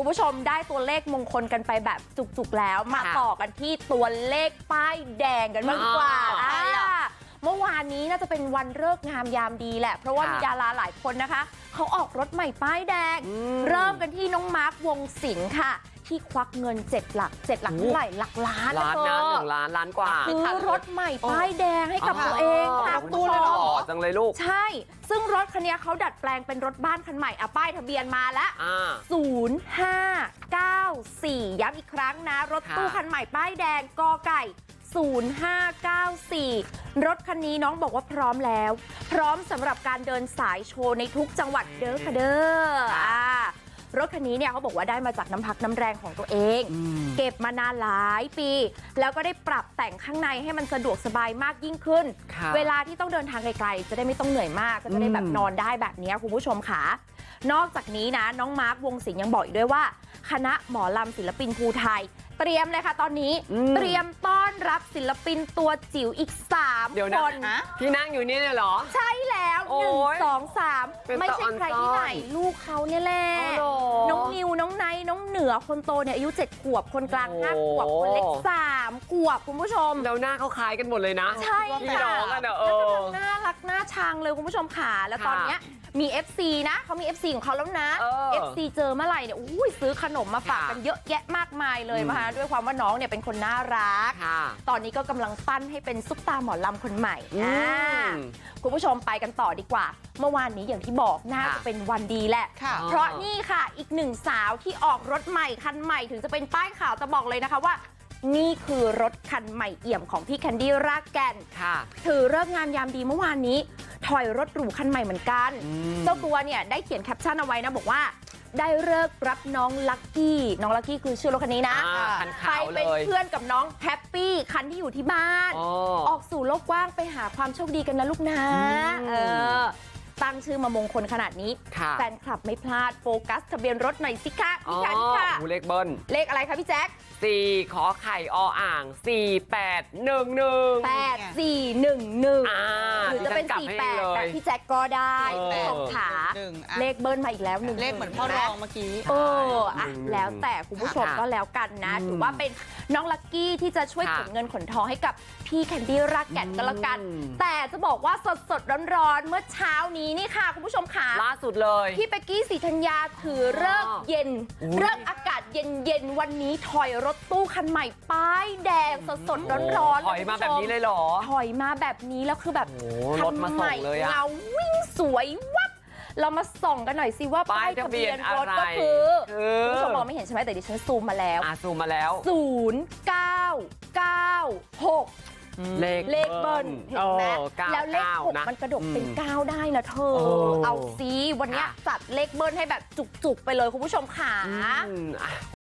คุณผู้ชมได้ตัวเลขมงคลกันไปแบบจุกๆแล้ว มาค่ะต่อกันที่ตัวเลขป้ายแดงกันบ้างดีกว่าอ๋ออ่อ่าเมื่อวานนี้น่าจะเป็นวันเลิกษ์งามยามดีแหละ เพราะว่าค่ะมีดาราหลายคนนะคะ เขาออกรถใหม่ป้ายแดงอืมเริ่มกันที่น้องมาร์ควงสิงห์ค่ะ ที่ควักเงินเจ็ดหลักเจ็ดหลักโอ้เท่าไหร่หลักล้านล้านเธนะอหนึ่งล้านล้านกว่าซื้อรถใหม่ป้ายแดงให้กับอ๋อตัวเองค่ะอ๋อคุณตู้ผู้ชเลยเหรมอจังเลยลูกใช่ ซึ่งรถคันนี้เขาดัดแปลงเป็นรถบ้านคันใหม่อะป้ายทะเบียนมาแล้วอ่า0594ย้ำอีกครั้งนะ รถตู้ค่ะคันใหม่ป้ายแดงกอไก่0594 รถคันนี้น้องบอกว่าพร้อมแล้ว พร้อมสำหรับการเดินสายโชว์ในทุกจังหวัดเด้อค่ะเด้ออ่า รถคันนี้เนี่ยเขาบอกว่าได้มาจากน้ำพักน้ำแรงของตัวเองอืมเก็บมานานหลายปีแล้วก็ได้ปรับแต่งข้างในให้มันสะดวกสบายมากยิ่งขึ้นค่ะเวลาที่ต้องเดินทางไกลๆจะได้ไม่ต้องเหนื่อยมากก็จะได้แบบอืมนอนได้แบบนี้คุณผู้ชมค่ะนอกจากนี้นะน้องมาร์ควงศิลป์ยังบอกอีกด้วยว่า คณะหมอลำศิลปินภูไทย เตรียมเลยค่ะตอนนี้อืมเตรียมต้อนรับศิลปินตัวจิ๋วอีก3เดี๋ยวคนะนฮะที่นั่งอยู่นี่เนี่ยเหรอ ใช่แล้วโอ้หนึ่งยสองสามเป็นไม่ใช่ใครที่ไหนตะออนซ่อนลูกเขาเนี่ยแหละอ๋อเหรอ น้องนิวน้องไนท์น้องเหนือคนโตเนี่ยอายุ7ขวบคนกลางโอ้5ขวบคนเล็ก3ขวบคุณผู้ชม แล้วหน้าเขาคล้ายกันหมดเลยนะใช่พี่ค่ะน้องกันอะเอแล้วก็อน่ารักน่าชังเลยคุณผู้ชมค่ะแล้วตอนค่ะเนี้ยมี FC นะเขามี FC ของเขาแล้วนะเออ FC เจอเมื่อไหร่เนี่ยอุ้ยซื้อขนมมาฝากค่ะกันเยอะแยะมากมายเลยอืมนะคะด้วยความว่าน้องเนี่ยเป็นคนน่ารักค่ะตอนนี้ก็กำลังปั้นให้เป็นซุปตาหมอลำคนใหม่อืมอ่า คุณผู้ชมไปกันต่อดีกว่า เมื่อวานนี้อย่างที่บอกน่าค่ะจะเป็นวันดีแหละค่ะเพราะนี่ค่ะอีกหนึ่งสาวที่ออกรถใหม่คันใหม่ถึงจะเป็นป้ายข่าวจะบอกเลยนะคะว่า นี่คือรถคันใหม่เอี่ยมของพี่แคนดี้รากแก่นค่ะถือเลิกษ์งามยามดีเมื่อวานนี้ถอยรถหรูคันใหม่เหมือนกันอืมเจ้าตัวเนี่ยได้เขียนแคปชั่นเอาไว้นะบอกว่าได้เลิกษ์รับน้องลักกี้ น้องลักกี้คือชื่อรถคันนี้นะอ่าคันไปขาว เลเป็นยเพื่อนกับน้องแฮปปี้คันที่อยู่ที่บ้านอ๋อออกสู่โลกกว้างไปหาความโชคดีกันนะลูกนะอืมเออตั้งชื่อมามงคลขนาดนี้ค่ะแฟนคลับไม่พลาดโฟกัสทะเบียนรถหน่อยสิคะอ๋พี่อคะพี่ค่ะหูเลขเบิ้ลเลขอะไรคะพี่แจ๊คสี่ขอไข่ออ่างสี่แปดหนึ่งหนึ่งแปดสี่หนึ่งหนึ่งอ่าหรือ จะเป็นดิฉัสี่กลัแปบดให้แต่เลยพี่แจ็คก็ได้เออคุณผู้ชมขาหนึ่งอะ เลขเบิ้ลมาอีกแล้วหนึ่งเลขเหมือนพ่อรองเมื่อกี้ เอออะหนึ่งแล้วแต่คุณผู้ชมค่ะก็แล้วกันนะอืมถือว่าเป็นน้องลักกี้ที่จะช่วยค่ะขนเงินขนทองให้กับพี่แคนดี้รักแก่นก็แล้วกันอืมแต่จะบอกว่าสดสดๆร้อนๆเมื่อเช้านี้นี่ค่ะ คุณผู้ชมขา ล่าสุดเลย พี่เป๊กกี้สีธัญญาถือเลิกษ์เย็นอุ๊ย เลิกษ์อากาศเย็นๆวันนี้ถอยรถตู้คันใหม่ป้ายแดงสดสดๆร้อนๆถอยมาแบบนี้เลยเหรอ ถอยมาแบบนี้แล้วคือแบบโอ้โหรถมาส่งเลยอะเงาวิ่งสวยวับเรามาส่องกันหน่อยสิว่าป้าป้ายยทะทะเบีเบียยนนรถอะไรก็คือคือคุณผู้ชมมองไม่เห็นใช่ไหมแต่ดิฉันซูมมาแล้วอะซูมมาแล้ว0 9 9 6เลขเลขเบิ้ลเห็นไหมโอ้ก้าแล้วเลขก้าหกนะมันกระดกเป็นอืม9ได้นะเธอโอ้เอาซิวันเนี้ยค่ะจัดเลขเบิ้ลให้แบบจุกๆไปเลยคุณผู้ชมขาอืมอะ